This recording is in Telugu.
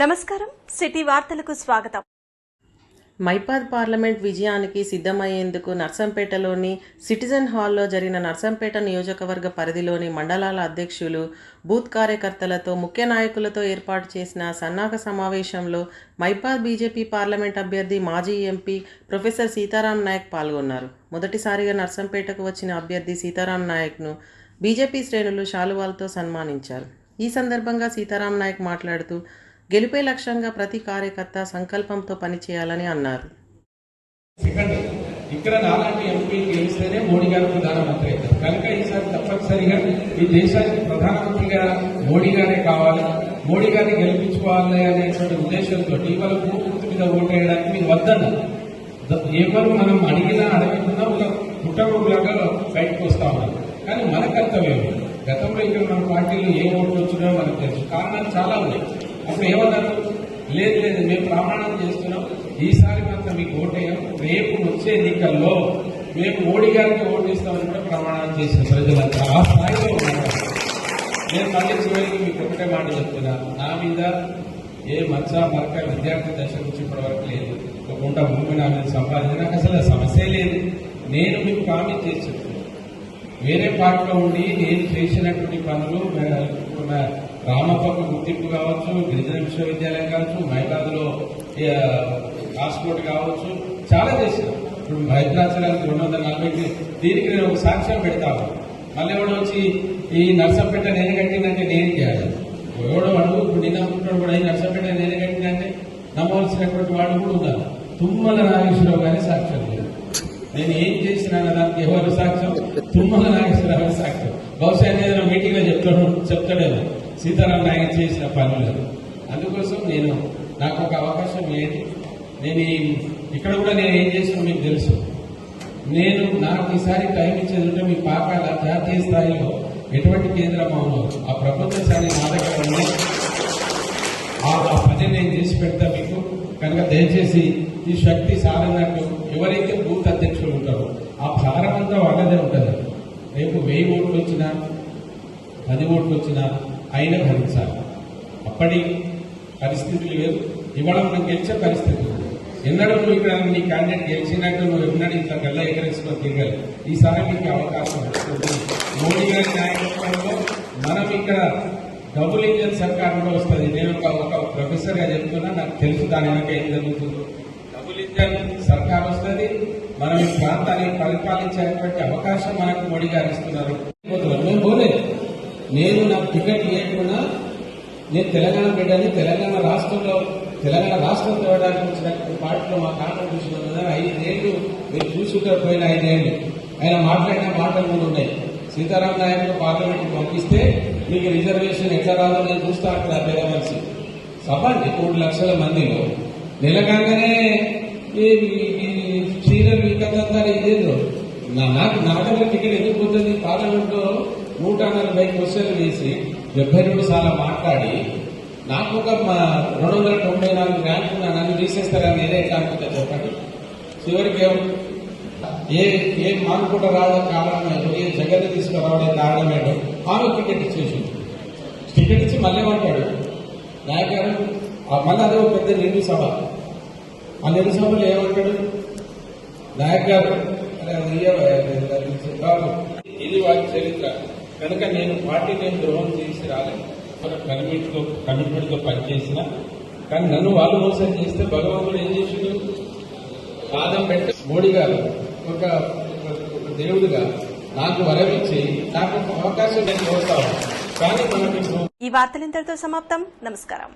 నమస్కారం. సిటీ వార్తలకు స్వాగతం. మైపాద్ పార్లమెంట్ విజయానికి సిద్ధమయ్యేందుకు నర్సంపేటలోని సిటిజన్ హాల్లో జరిగిన నర్సంపేట నియోజకవర్గ పరిధిలోని మండలాల అధ్యక్షులు బూత్ కార్యకర్తలతో ముఖ్య నాయకులతో ఏర్పాటు చేసిన సన్నాహక సమావేశంలో మైపాద్ బీజేపీ పార్లమెంట్ అభ్యర్థి మాజీ ఎంపీ ప్రొఫెసర్ సీతారాం నాయక్ పాల్గొన్నారు. మొదటిసారిగా నర్సంపేటకు వచ్చిన అభ్యర్థి సీతారాం నాయక్ను బీజేపీ శ్రేణులు శాలువాలతో సన్మానించారు. ఈ సందర్భంగా సీతారాం నాయక్ మాట్లాడుతూ గెలిపే లక్ష్యంగా ప్రతి కార్యకర్త సంకల్పంతో పనిచేయాలని అన్నారు. ఇక్కడ నాలాంటి ఎంపీ గెలిస్తేనే మోడీ గారు ప్రధానమంత్రి అవుతారు. కనుక ఈసారి తప్పనిసరిగా ఈ దేశానికి ప్రధానమంత్రిగా మోడీ గారే కావాలి. మోడీ గారిని గెలిపించుకోవాలి అనేటువంటి ఉద్దేశంతో ఇవాళ పూర్తి మీద ఓటు వేయడానికి మీరు వద్దన్నారు ఎవరు మనం అడిగినా అడగకుండా ఒక కుటుంబంలాగా బయటకు వస్తా ఉన్నారు. కానీ మన కర్తవ్యం గతంలో ఇక్కడ మన పార్టీలో ఏ ఓట్లు వచ్చినా మనకు తెలుసు. కారణాలు చాలా ఉన్నాయి. అప్పుడు ఏమన్నారు లేదు లేదు మేము ప్రమాణం చేస్తున్నాం. ఈసారి మాత్రం మీకు ఓటేయం రేపు వచ్చే ఎన్నికల్లో మేము మోడీ గారికి ఓటేస్తామని కూడా ప్రమాణం చేసిన ప్రజలంతా ఆ స్థాయిలో ఉన్నారు. నేను మళ్ళీ చివరికి మీకు ఒకటే మాట చెప్తున్నా. నా మీద ఏ మచ్చ మరక విద్యార్థి దశ నుంచి ఇప్పటివరకు లేదు. ఒక గుంట భూమి నా మీద సంపాదించిన నాకు అసలు ఆ సమస్య లేదు. నేను మీకు ప్రామిస్ చేసి చెప్తున్నాను వేరే పార్టీలో ఉండి నేను చేసినటువంటి పనులు రామప్పకు గుర్తింపు కావచ్చు గిరిజన విశ్వవిద్యాలయం కావచ్చు మైబాద్లో పాస్పోర్ట్ కావచ్చు చాలా చేసిన ఇప్పుడు భద్రాచలానికి రెండు వందల నలభై దీనికి నేను ఒక సాక్ష్యం పెడతాను మళ్ళీ ఎవడో వచ్చి ఈ నర్సంపేట నేను కట్టిందంటే నేను చేయాలి. ఎవడో అడుగు ఇప్పుడు నిన్న అనుకుంటాడు కూడా ఈ నర్సంపేట నేను కట్టిందంటే నమ్మవలసినటువంటి వాడు కూడా ఉన్నారు. తుమ్మల నాగేశ్వరరావు గారి సాక్ష్యం లేదు. నేను ఏం చేసినా దానికి ఎవరు సాక్ష్యం? తుమ్మల నాగేశ్వరరావు సాక్ష్యం. బహుశా ఏదైనా మీటింగ్లో చెప్తాడు చెప్తాడేమో. సీతారాం నాయక్ చేసిన పనులు. అందుకోసం నేను నాకు ఒక అవకాశం ఏంటి నేను ఇక్కడ కూడా నేను ఏం చేసినా మీకు తెలుసు. నేను నాకు ఈసారి టైం ఇచ్చేది ఉంటే మీ పాకాల జాతీయ స్థాయిలో ఎటువంటి కేంద్రం అవును? ఆ ప్రపంచ స్థాయి నా దగ్గర ఉంది. ఆ ఆ పని నేను చేసి పెడతా మీకు. కనుక దయచేసి ఈ శక్తి సాధనకు ఎవరైతే బూత్ అధ్యక్షులు ఉంటారో ఆ భారం అంతా వాళ్ళదే ఉంటుంది. రేపు వెయ్యి ఓట్లు వచ్చినా పది ఓట్లు వచ్చినా అయినా భరించాలి. అప్పటి పరిస్థితులు లేవు. ఇవాళ మనం గెలిచే పరిస్థితి ఎన్నడూ నువ్వు ఇక్కడ నీ క్యాండిడేట్ గెలిచినట్టు నువ్వు ఎన్నడూ ఇట్లా గల్ల ఎగరేసుకొని తిరగలి ఈసారి మీకు అవకాశం వస్తుంది. మోడీ గారి నాయకత్వంలో మనం ఇక్కడ డబుల్ ఇంజన్ సర్కార్ కూడా వస్తుంది. నేను ఒక ఒక ప్రొఫెసర్ చెప్తున్నా నాకు తెలుసు దాని వెనక ఏం జరుగుతుందో. డబుల్ ఇంజన్ సర్కార్ వస్తుంది. మనం ఈ ప్రాంతాన్ని పరిపాలించేటువంటి అవకాశం మనకు మోడీ గారు ఇస్తున్నారు. నేను నాకు టికెట్ లేకుండా నేను తెలంగాణ పెట్టాను తెలంగాణ రాష్ట్రంలో తెలంగాణ రాష్ట్రం తేవడానికి వచ్చిన పార్టీలో మా కాంట్రిబ్యూషన్ ఉన్నదని ఐదేళ్ళు మీరు చూసుకుంటారు పోయిన ఐదేళ్ళు ఆయన మాట్లాడిన మాటలు కూడా ఉన్నాయి. సీతారాం నాయక్ పార్లమెంట్ పంపిస్తే మీకు రిజర్వేషన్ ఎట్లా రాదో నేను చూస్తా అంటారు పేద మనిషి. సభ అండి మూడు లక్షల మందిలో. నిలకంగానే ఈ ఈ- ఈ నా- నాకు నా దగ్గర టికెట్ ఎందుకు పోతుంది? పార్లమెంట్లో నూట నలభై క్వశ్చన్లు వేసి డెబ్బై రెండు సార్లు మాట్లాడి నాకు ఒక రెండు వందల తొంభై నాలుగు ర్యాంక్ నన్ను తీసేస్తారని నేనే ఎట్లా అనుకుంటా చెప్పండి చివరికి ఏం- ఏ ఏ మానుకుంట రావడం కారణమేదో ఏ జగన్ తీసుకురావడం కారణమేదో ఆమె టికెట్ ఇచ్చేసింది టికెట్ ఇచ్చి మళ్ళీ ఏమంటాడు నాయకారు ఆ మళ్ళీ అదే ఒక పెద్ద నిండు సభ ఆ నిండు సభలో ఏమంటాడు నాయక్ గారు అరే అది ఇది వారి చరిత్ర కనుక నేను పార్టీ నేను ద్రోహం చేసి రాలేదు. కమిట్మెంట్ కమిట్మెంట్తో పనిచేసిన. కానీ నన్ను వాళ్ళు మోసం చేస్తే భగవంతుడు ఏం చేసిండు? పాదం పెట్ట మోడీ గారు ఒక దేవుడిగా నాకు వరమిచ్చి నాకు అవకాశం నేను కోరుతాను కానీ మనకి ఈ వార్తలు ఇంతటితో సమాప్తం. నమస్కారం.